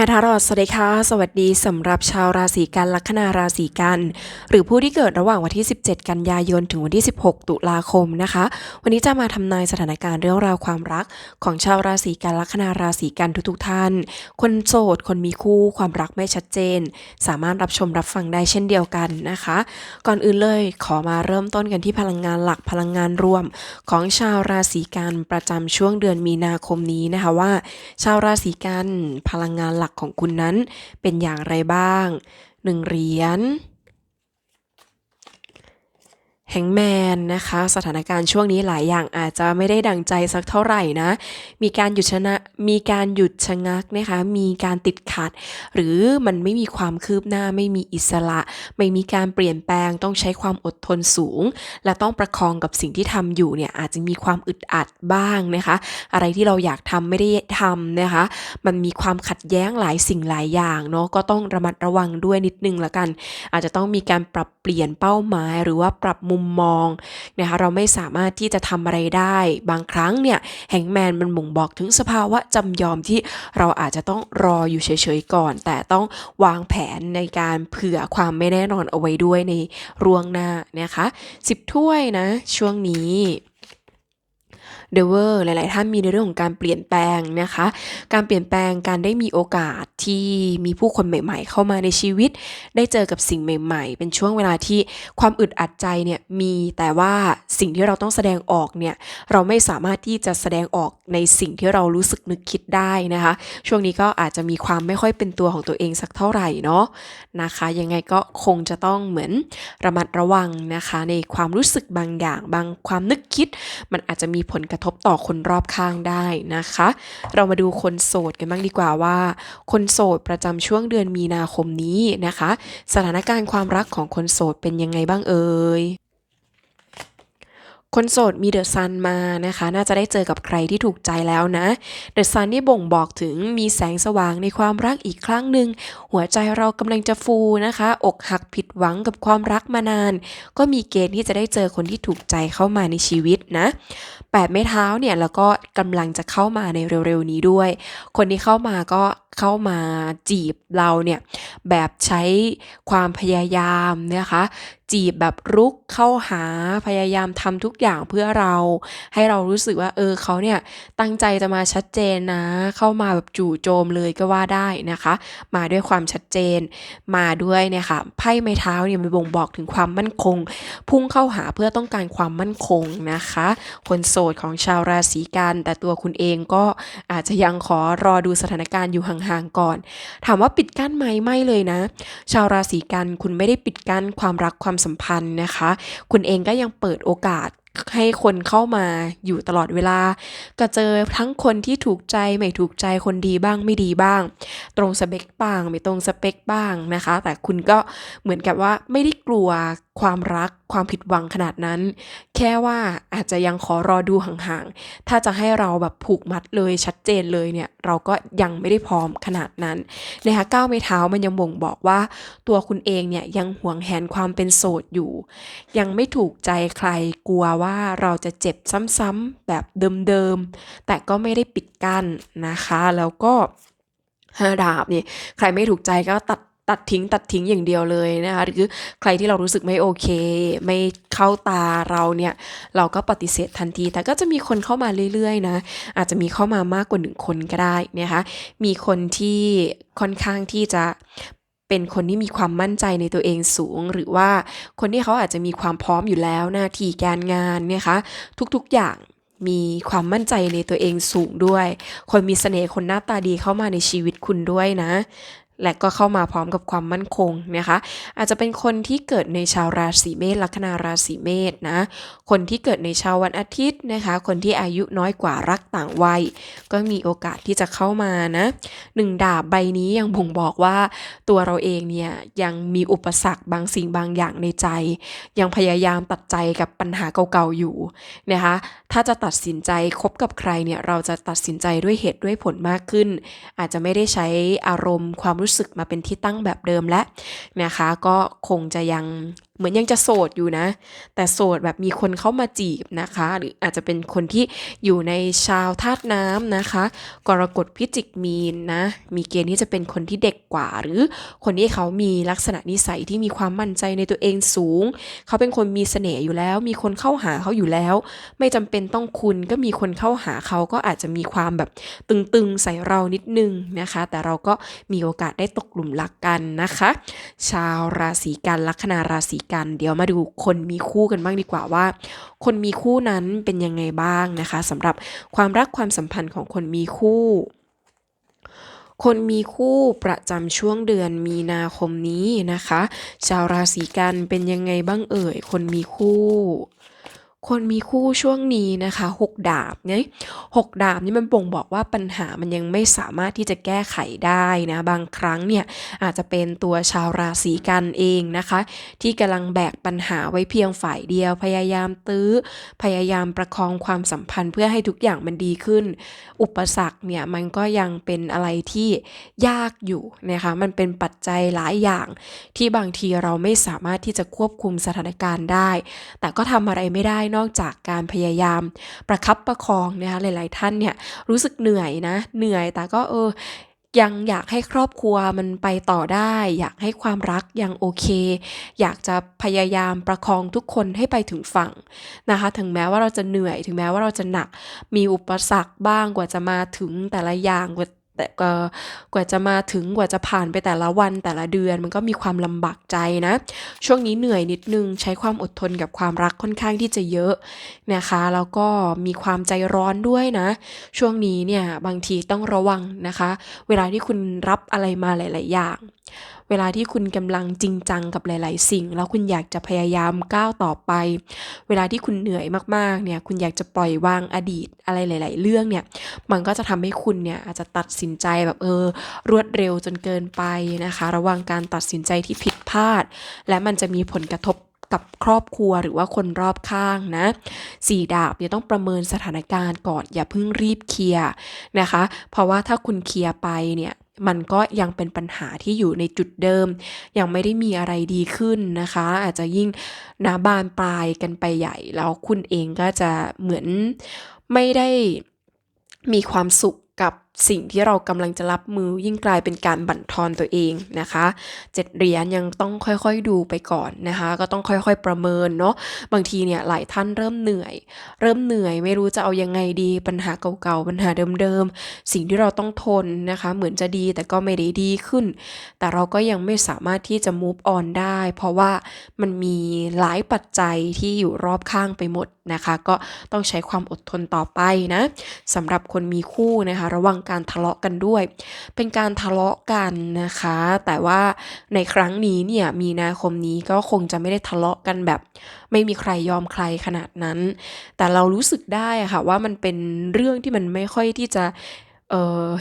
ฮทารอดสวัสดีค่ะ สวัสดีสำหรับชาวราศีกันลัคนาราศีกัน หรือผู้ที่เกิดระหว่างวันที่ 17 กันยายน ถึงวันที่ 16 ตุลาคมนะคะ วันนี้จะมาทำนายสถานการณ์เรื่องราวความรัก ของชาวราศีกันลัคนาราศีกันทุกๆ ท่าน คนโสด คนมีคู่ความรักไม่ชัดเจน สามารถรับชมรับฟังได้เช่นเดียวกันนะคะ ก่อนอื่นเลยขอมาเริ่มต้นกันที่พลังงานหลักพลังงานรวม ของชาวราศีกันประจำช่วงเดือนมีนาคมนี้นะคะว่า ชาวราศีกันพลังงานหลักของคุณนั้นเป็นอย่างไรบ้างหนึ่งเหรียญ แฮงแมนนะคะ สถานการณ์ช่วงนี้หลายอย่างอาจจะไม่ได้ดังใจสักเท่าไหร่นะ มีการหยุดชนะมีการหยุดชะงักนะคะ มีการติดขัด หรือมันไม่มีความคืบหน้าไม่มีอิสระ ไม่มีการเปลี่ยนแปลงต้องใช้ความอดทนสูง และต้องประคองกับสิ่งที่ทำอยู่เนี่ยอาจจะมีความอึดอัดบ้างนะคะ อะไรที่เราอยากทำไม่ได้ทำนะคะ มันมีความขัดแย้งหลายสิ่งหลายอย่างเนาะก็ต้องระมัดระวังด้วยนิดนึงละกัน อาจจะต้องมีการปรับเปลี่ยนเป้าหมาย หรือว่าปรับมุมมองนะคะเราไม่สามารถที่จะทำอะไรได้ บางครั้งเนี่ยแฮงแมนมันบ่งบอกถึงสภาวะจำยอมที่เราอาจจะต้องรออยู่เฉยๆก่อน แต่ต้องวางแผนในการเผื่อความไม่แน่นอนเอาไว้ด้วยในรวงหน้านะคะสิบถ้วยนะ ช่วงนี้ เดเวอร์หลาย ๆ ท่านมีในเรื่องของการเปลี่ยนแปลงนะคะ การเปลี่ยนแปลงการได้มีโอกาสที่มีผู้คนใหม่ ๆ เข้ามาในชีวิต ได้เจอกับสิ่งใหม่ ๆ เป็นช่วงเวลาที่ความอึดอัดใจเนี่ยมีแต่ว่าสิ่งที่เราต้องแสดงออกเนี่ยเราไม่สามารถที่จะแสดงออกในสิ่งที่เรารู้สึกนึกคิดได้นะคะ ช่วงนี้ก็อาจจะมีความไม่ค่อยเป็นตัวของตัวเองสักเท่าไหร่เนาะนะคะ ยังไงก็คงจะต้องเหมือนระมัดระวังนะคะ ในความรู้สึกบางอย่างบางความนึกคิด มันอาจจะมีผลกระทบต่อคนรอบข้างได้นะคะ เรามาดูคนโสดกันบ้างดีกว่าว่า คนโสดประจำช่วงเดือนมีนาคมนี้นะคะ สถานการณ์ความรักของคนโสดเป็นยังไงบ้างเอ่ย คนโสดมีเดอะซันมานะคะ น่าจะได้เจอกับใครที่ถูกใจแล้วนะเดอะซันนี่บ่งบอกถึงมีแสงสว่างในความรักอีกครั้งหนึ่งหัวใจเรากำลังจะฟูนะคะ อกหักผิดหวังกับความรักมานาน ก็มีเกณฑ์ที่จะได้เจอคนที่ถูกใจเข้ามาในชีวิตนะแปดไม้เท้าเนี่ยแล้วก็กำลังจะเข้ามาในเร็วๆนี้ด้วย คนที่เข้ามาก็เข้ามาจีบเราเนี่ยแบบใช้ความพยายามนะคะจีบแบบรุกเข้าหาพยายามทำทุกอย่างเพื่อเรา ให้เรารู้สึกว่าเออเขาเนี่ยตั้งใจจะมาชัดเจนนะ เข้ามาแบบจู่โจมเลยก็ว่าได้นะคะ มาด้วยความชัดเจน มาด้วยเนี่ยค่ะไพ่ไม้เท้าเนี่ยมันบ่งบอกถึงความมั่นคง พุ่งเข้าหาเพื่อต้องการความมั่นคงนะคะ คนโสดของชาวราศีกัน แต่ตัวคุณเองก็อาจจะยังขอรอดูสถานการณ์อยู่ห่างๆก่อน ถามว่าปิดกั้นไหมไม่เลยนะ ชาวราศีกันคุณไม่ได้ปิดกั้นความรักความความสัมพันธ์นะคะ คุณเองก็ยังเปิดโอกาส ให้คนเข้ามาอยู่ตลอดเวลา ก็เจอทั้งคนที่ถูกใจไม่ถูกใจคนดีบ้างไม่ดีบ้าง ตรงสเปคบ้าง ไม่ตรงสเปคบ้างนะคะ แต่คุณก็เหมือนกับว่าไม่ได้กลัวความรักความผิดหวังขนาดนั้น แค่ว่าอาจจะยังขอรอดูห่างๆ ถ้าจะให้เราแบบผูกมัดเลยชัดเจนเลยเนี่ย เราก็ยังไม่ได้พร้อมขนาดนั้นนะคะก้าวไม่เท้ามันยังบ่งบอกว่า ตัวคุณเองเนี่ยยังหวงแหนความเป็นโสดอยู่ ยังไม่ถูกใจใครกลัวว่า่าเราจะเจ็บซ้ำๆแบบเดิมๆ แต่ก็ไม่ได้ปิดกั้นนะคะ แล้วก็ดาบเนี่ยใครไม่ถูกใจก็ตัดตัดทิ้งตัดทิ้งอย่างเดียวเลยนะคะหรือใครที่เรารู้สึกไม่โอเค ไม่เข้าตาเราเนี่ย เราก็ปฏิเสธทันที แต่ก็จะมีคนเข้ามาเรื่อยๆนะ อาจจะมีเข้ามามากกว่าหนึ่งคนก็ได้นะคะ มีคนที่ค่อนข้างที่จะ เป็นคนที่มีความมั่นใจในตัวเองสูง หรือว่าคนที่เขาอาจจะมีความพร้อมอยู่แล้วหน้าที่การงานนะคะทุกๆอย่างมีความมั่นใจในตัวเองสูงด้วย คนมีเสน่ห์คนหน้าตาดีเข้ามาในชีวิตคุณด้วยนะ และก็เข้ามาพร้อมกับความมั่นคงนะคะ อาจจะเป็นคนที่เกิดในชาวราศีเมษลัคนาราศีเมษนะ คนที่เกิดในชาววันอาทิตย์นะคะ คนที่อายุน้อยกว่ารักต่างวัย ก็มีโอกาสที่จะเข้ามานะหนึ่งดาบใบนี้ยังบ่งบอกว่าตัวเราเองเนี่ยยังมีอุปสรรคบางสิ่งบางอย่างในใจ ยังพยายามตัดใจกับปัญหาเก่าๆอยู่นะคะ ถ้าจะตัดสินใจคบกับใครเนี่ยเราจะตัดสินใจด้วยเหตุด้วยผลมากขึ้น อาจจะไม่ได้ใช้อารมณ์ความรูู้้สึกมาเป็นที่ตั้งแบบเดิมและนะคะ ก็คงจะยัง เหมือนยังจะโสดอยู่นะ แต่โสดแบบมีคนเข้ามาจีบนะคะ หรืออาจจะเป็นคนที่อยู่ในชาวธาตุน้ำนะคะ กรกฎพิจิกมีนนะ มีเกณฑ์ที่จะเป็นคนที่เด็กกว่า หรือคนที่เขามีลักษณะนิสัยที่มีความมั่นใจในตัวเองสูง เขาเป็นคนมีเสน่ห์อยู่แล้ว มีคนเข้าหาเขาอยู่แล้ว ไม่จำเป็นต้องคุณก็มีคนเข้าหาเขาก็อาจจะมีความแบบตึงๆใส่เรานิดนึงนะคะ แต่เราก็มีโอกาสได้ตกหลุมรักกันนะคะ ชาวราศีกันลัคนาราศีกัน เดี๋ยวมาดูคนมีคู่กันบ้างดีกว่าว่า คนมีคู่นั้นเป็นยังไงบ้างนะคะสำหรับความรักความสัมพันธ์ของคนมีคู่คนมีคู่ประจำช่วงเดือนมีนาคมนี้นะคะ ชาวราศีกันเป็นยังไงบ้างเอ่ย คนมีคู่ คนมีคู่ช่วงนี้นะคะหกดาบเนี่ยหกดาบนี่มันบ่งบอกว่าปัญหามันยังไม่สามารถที่จะแก้ไขได้นะบางครั้งเนี่ยอาจจะเป็นตัวชาวราศีกันเองนะคะ ที่กำลังแบกปัญหาไว้เพียงฝ่ายเดียว พยายามตื้อ พยายามประคองความสัมพันธ์เพื่อให้ทุกอย่างมันดีขึ้น อุปสรรคเนี่ยมันก็ยังเป็นอะไรที่ยากอยู่นะคะมันเป็นปัจจัยหลายอย่างที่บางทีเราไม่สามารถที่จะควบคุมสถานการณ์ได้ แต่ก็ทำอะไรไม่ได้นอกจากการพยายามประคับประคองนะคะหลาย ๆ ท่านเนี่ยรู้สึกเหนื่อยนะ เหนื่อยแต่ก็เออยังอยากให้ครอบครัวมันไปต่อได้ อยากให้ความรักยังโอเค อยากจะพยายามประคองทุกคนให้ไปถึงฝั่งนะคะ ถึงแม้ว่าเราจะเหนื่อย ถึงแม้ว่าเราจะหนัก มีอุปสรรคบ้างกว่าจะมาถึงแต่ละอย่างกว่า แต่ก็กว่าจะมาถึงกว่าจะผ่านไปแต่ละวันแต่ละเดือนมันก็มีความลำบากใจนะ ช่วงนี้เหนื่อยนิดนึงใช้ความอดทนกับความรักค่อนข้างที่จะเยอะนะคะแล้วก็มีความใจร้อนด้วยนะ ช่วงนี้เนี่ยบางทีต้องระวังนะคะ เวลาที่คุณรับอะไรมาหลาย ๆ อย่าง เวลาที่คุณกำลังจริงจังกับหลาย ๆ สิ่ง แล้วคุณอยากจะพยายามก้าวต่อไป เวลาที่คุณเหนื่อยมาก ๆ เนี่ย คุณอยากจะปล่อยวางอดีตอะไรหลาย ๆ เรื่องเนี่ย มันก็จะทำให้คุณเนี่ยอาจจะตัดสินใจแบบเออ รวดเร็วจนเกินไปนะคะ ระวังการตัดสินใจที่ผิดพลาด และมันจะมีผลกระทบกับครอบครัวหรือว่าคนรอบข้างนะสี่ดาบเนี่ยต้องประเมินสถานการณ์ก่อนอย่าเพิ่งรีบเคลียร์นะคะ เพราะว่าถ้าคุณเคลียร์ไปเนี่ย มันก็ยังเป็นปัญหาที่อยู่ในจุดเดิม ยังไม่ได้มีอะไรดีขึ้นนะคะ อาจจะยิ่งนาบานปลายกันไปใหญ่ แล้วคุณเองก็จะเหมือนไม่ได้มีความสุข สิ่งที่เรากำลังจะรับมือยิ่งกลายเป็นการบั่นทอนตัวเองนะคะเจ็ดเหรียญยังต้องค่อยๆดูไปก่อนนะคะ ก็ต้องค่อยๆประเมินเนาะบางทีเนี่ยหลายท่านเริ่มเหนื่อย เริ่มเหนื่อยไม่รู้จะเอายังไงดีปัญหาเก่าๆปัญหาเดิมๆ สิ่งที่เราต้องทนนะคะ เหมือนจะดีแต่ก็ไม่ได้ดีขึ้น แต่เราก็ยังไม่สามารถที่จะ move on ได้ เพราะว่ามันมีหลายปัจจัยที่อยู่รอบข้างไปหมดนะคะ ก็ต้องใช้ความอดทนต่อไปนะสำหรับคนมีคู่นะคะ ระวังการทะเลาะกันด้วย เป็นการทะเลาะกันนะคะ แต่ว่าในครั้งนี้เนี่ยมีนาคมนี้ก็คงจะไม่ได้ทะเลาะกันแบบ ไม่มีใครยอมใครขนาดนั้น แต่เรารู้สึกได้ค่ะว่ามันเป็นเรื่องที่มันไม่ค่อยที่จะเ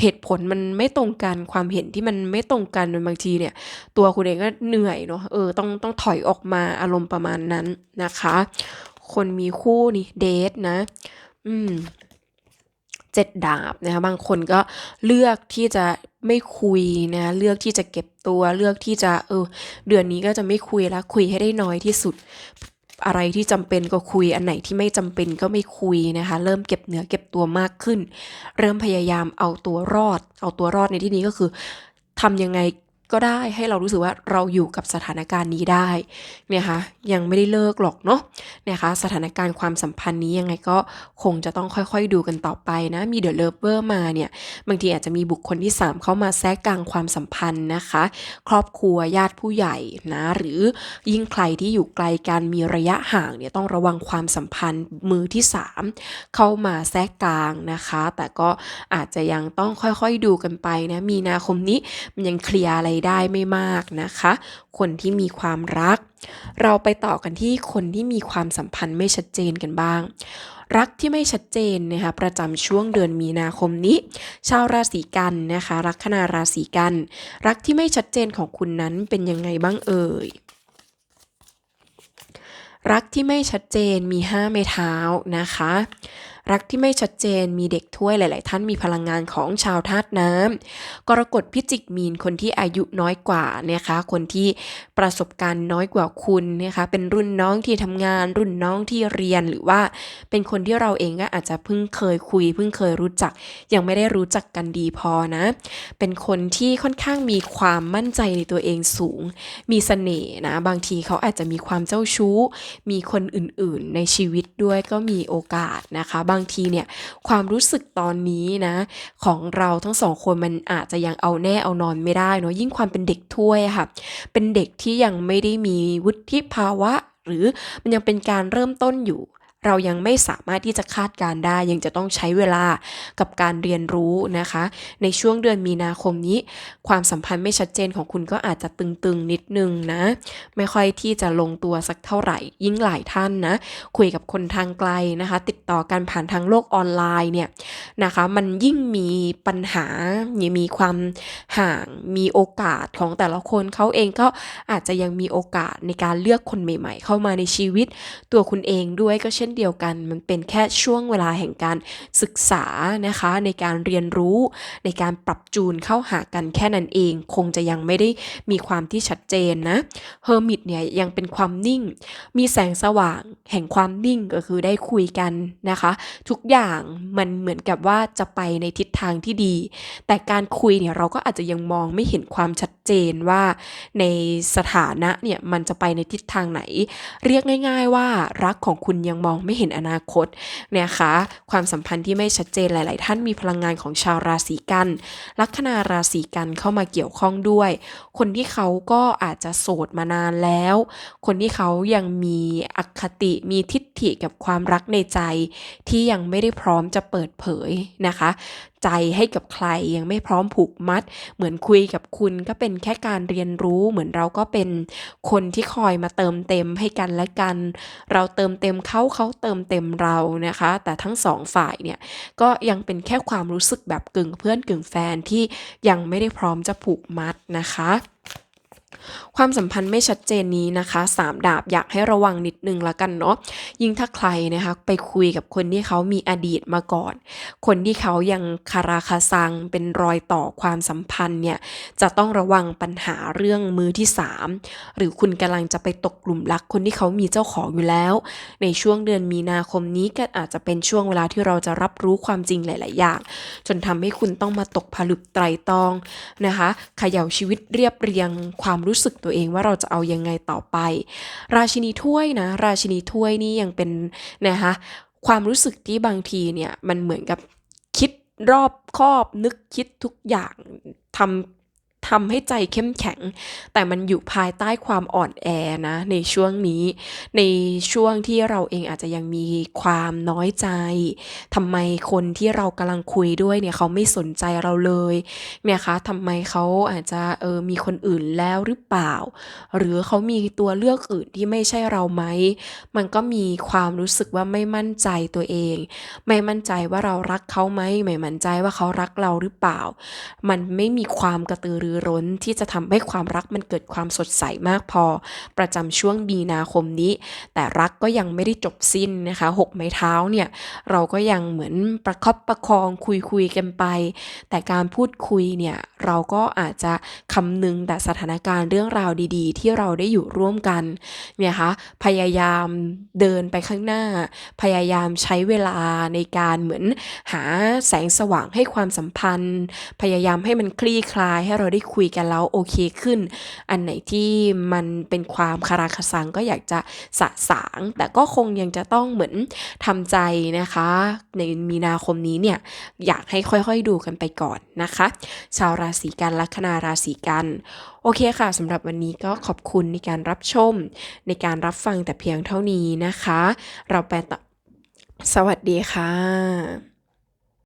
เหตุผลมันไม่ตรงกันความเห็นที่มันไม่ตรงกันบางทีเนี่ย ตัวคุณเองก็เหนื่อยเนาะเออต้องต้องถอยออกมาอารมณ์ประมาณนั้นนะคะ คนมีคู่นี่เดทนะ อืม เจ็ดดาบนะคะบางคนก็เลือกที่จะไม่คุยนะเลือกที่จะเก็บตัวเลือกที่จะเออเดือนนี้ก็จะไม่คุยแล้วคุยให้ได้น้อยที่สุด อะไรที่จำเป็นก็คุยอันไหนที่ไม่จำเป็นก็ไม่คุยนะคะ เริ่มเก็บเนื้อเก็บตัวมากขึ้น เริ่มพยายามเอาตัวรอด เอาตัวรอดในที่นี้ก็คือทำยังไง ก็ได้ให้เรารู้สึกว่าเราอยู่กับสถานการณ์นี้ได้เนี่ยค่ะยังไม่ได้เลิกหรอกเนาะเนี่ยค่ะสถานการณ์ความสัมพันธ์นี้ยังไงก็คงจะต้องค่อยๆดูกันต่อไปนะมีเดอะเลิฟเวอร์มาเนี่ยบางทีอาจจะมีบุคคลที่ 3 เข้ามาแทรกกลางความสัมพันธ์นะคะ ครอบครัวญาติผู้ใหญ่นะหรือยิ่งใครที่อยู่ไกลกันมีระยะห่างเนี่ยต้องระวังความสัมพันธ์มือที่ 3 เข้ามาแทรกกลางนะคะ แต่ก็อาจจะยังต้องค่อยๆดูกันไปนะมีนาคมนี้มันยังเคลียร์อะไรได้ไม่มากนะคะ คนที่มีความรัก เราไปต่อกันที่คนที่มีความสัมพันธ์ไม่ชัดเจนกันบ้าง รักที่ไม่ชัดเจนนะคะประจำช่วงเดือนมีนาคมนี้ ชาวราศีกันนะคะลัคนาราศีกัน รักที่ไม่ชัดเจนของคุณนั้นเป็นยังไงบ้างเอ่ยรักที่ไม่ชัดเจนมี 5 ไม้เท้านะคะ รักที่ไม่ชัดเจนมีเด็กถ้วยหลาย ๆ ท่านมีพลังงานของชาวธาตุน้ำกรกฎพิจิกมีนคนที่อายุน้อยกว่านะคะ คนที่ประสบการณ์น้อยกว่าคุณนะคะเป็นรุ่นน้องที่ทำงาน รุ่นน้องที่เรียนหรือว่า เป็นคนที่เราเองก็อาจจะเพิ่งเคยคุย เพิ่งเคยรู้จัก ยังไม่ได้รู้จักกันดีพอนะ เป็นคนที่ค่อนข้างมีความมั่นใจในตัวเองสูง มีเสน่ห์นะ บางทีเขาอาจจะมีความเจ้าชู้ มีคนอื่น ๆ ในชีวิตด้วยก็มีโอกาสนะคะบางทีเนี่ยความรู้สึกตอนนี้นะของเราทั้งสองคนมันอาจจะยังเอาแน่เอานอนไม่ได้เนาะยิ่งความเป็นเด็กถ้วยค่ะ เป็นเด็กที่ยังไม่ได้มีวุฒิภาวะ หรือมันยังเป็นการเริ่มต้นอยู่ เรายังไม่สามารถที่จะคาดการได้ ยังจะต้องใช้เวลากับการเรียนรู้นะคะ ในช่วงเดือนมีนาคมนี้ ความสัมพันธ์ไม่ชัดเจนของคุณก็อาจจะตึงๆนิดนึงนะ ไม่ค่อยที่จะลงตัวสักเท่าไหร่ ยิ่งหลายท่านนะ คุยกับคนทางไกลนะคะ ติดต่อกันผ่านทางโลกออนไลน์เนี่ยนะคะ มันยิ่งมีปัญหามีความห่างมีโอกาสของแต่ละคนเขาเองก็อาจจะยังมีโอกาสในการเลือกคนใหม่ ๆ เข้ามาในชีวิตตัวคุณเองด้วยก็เช่นเดียวกัน มันเป็นแค่ช่วงเวลาแห่งการศึกษานะคะ ในการเรียนรู้ในการปรับจูนเข้าหากันแค่นั้นเอง คงจะยังไม่ได้มีความที่ชัดเจนนะเฮอร์มิตเนี่ยยังเป็นความนิ่ง มีแสงสว่างแห่งความนิ่งก็คือได้คุยกันนะคะ ทุกอย่างมันเหมือนกับว่าจะไปในทิศทางที่ดี แต่การคุยเนี่ยเราก็อาจจะยังมองไม่เห็นความชัดเจนว่าในสถานะเนี่ยมันจะไปในทิศทางไหน เรียกง่าย ๆว่ารักของคุณยังมองไม่เห็นอนาคตนะคะความสัมพันธ์ที่ไม่ชัดเจนหลาย ๆ ท่านมีพลังงานของชาวราศีกัน ลัคนาราศีกันเข้ามาเกี่ยวข้องด้วย คนที่เขาก็อาจจะโสดมานานแล้ว คนที่เขายังมีอคติมีทิฏฐิกับความรักในใจ ที่ยังไม่ได้พร้อมจะเปิดเผยนะคะ ใจให้กับใครยังไม่พร้อมผูกมัด เหมือนคุยกับคุณก็เป็นแค่การเรียนรู้เหมือนเราก็เป็นคนที่คอยมาเติมเต็มให้กันและกัน เราเติมเต็มเขาเขาเติมเต็มเรานะคะ แต่ทั้งสองฝ่ายเนี่ยก็ยังเป็นแค่ความรู้สึกแบบกึ่งเพื่อนกึ่งแฟนที่ยังไม่ได้พร้อมจะผูกมัดนะคะ ความสัมพันธ์ไม่ชัดเจนนี้นะคะ 3 ดาบอยากให้ระวังนิดนึงละกันเนาะยิ่งถ้าใครนะคะไปคุยกับคนที่เขามีอดีตมาก่อน คนที่เขายังคาราคาซังเป็นรอยต่อความสัมพันธ์เนี่ยจะต้องระวังปัญหาเรื่องมือที่ 3 หรือคุณกำลังจะไปตกกลุ่มรักคนที่เขามีเจ้าของอยู่แล้ว ในช่วงเดือนมีนาคมนี้ก็อาจจะเป็นช่วงเวลาที่เราจะรับรู้ความจริงหลาย ๆ อย่าง จนทำให้คุณต้องมาตกผลึกไตรตองนะคะเขย่าชีวิตเรียบเรียงความรูู้้สึกตัวเองว่าเราจะเอายังไงต่อไป ราชินีถ้วยนะ ราชินีถ้วยนี่ยังเป็นนะคะความรู้สึกที่บางทีเนี่ยมันเหมือนกับคิดรอบคอบนึกคิดทุกอย่างทำ ทำให้ใจเข้มแข็ง แต่มันอยู่ภายใต้ความอ่อนแอนะ ในช่วงนี้ ในช่วงที่เราเองอาจจะยังมีความน้อยใจทำไมคนที่เรากำลังคุยด้วยเนี่ยเขาไม่สนใจเราเลยเนี่ยคะทำไมเขาอาจจะเออมีคนอื่นแล้วหรือเปล่า หรือเขามีตัวเลือกอื่นที่ไม่ใช่เราไหม มันก็มีความรู้สึกว่าไม่มั่นใจตัวเอง ไม่มั่นใจว่าเรารักเขาไหมไม่มั่นใจว่าเขารักเราหรือเปล่า มันไม่มีความกระตือรือร้นที่จะทำให้ความรักมันเกิดความสดใสมากพอ ประจำช่วงมีนาคมนี้ แต่รักก็ยังไม่ได้จบสิ้นนะคะหกไม้เท้าเนี่ยเราก็ยังเหมือนประคับประคองคุยคุยกันไป แต่การพูดคุยเนี่ยเราก็อาจจะคำนึงแต่สถานการณ์เรื่องราวดีๆ ที่เราได้อยู่ร่วมกันเนี่ยคะพยายามเดินไปข้างหน้า พยายามใช้เวลาในการเหมือนหาแสงสว่างให้ความสัมพันธ์ พยายามให้มันคลี่คลายให้เราได้คุยกันแล้วโอเคขึ้น อันไหนที่มันเป็นความคาราคาซังก็อยากจะสะสาง แต่ก็คงยังจะต้องเหมือนทำใจนะคะ ในมีนาคมนี้เนี่ยอยากให้ค่อยๆดูกันไปก่อนนะคะ ชาวราศีกันลัคนาราศีกันโอเคค่ะสำหรับวันนี้ก็ขอบคุณในการรับชม ในการรับฟังแต่เพียงเท่านี้นะคะ เราแปลต่อสวัสดีค่ะ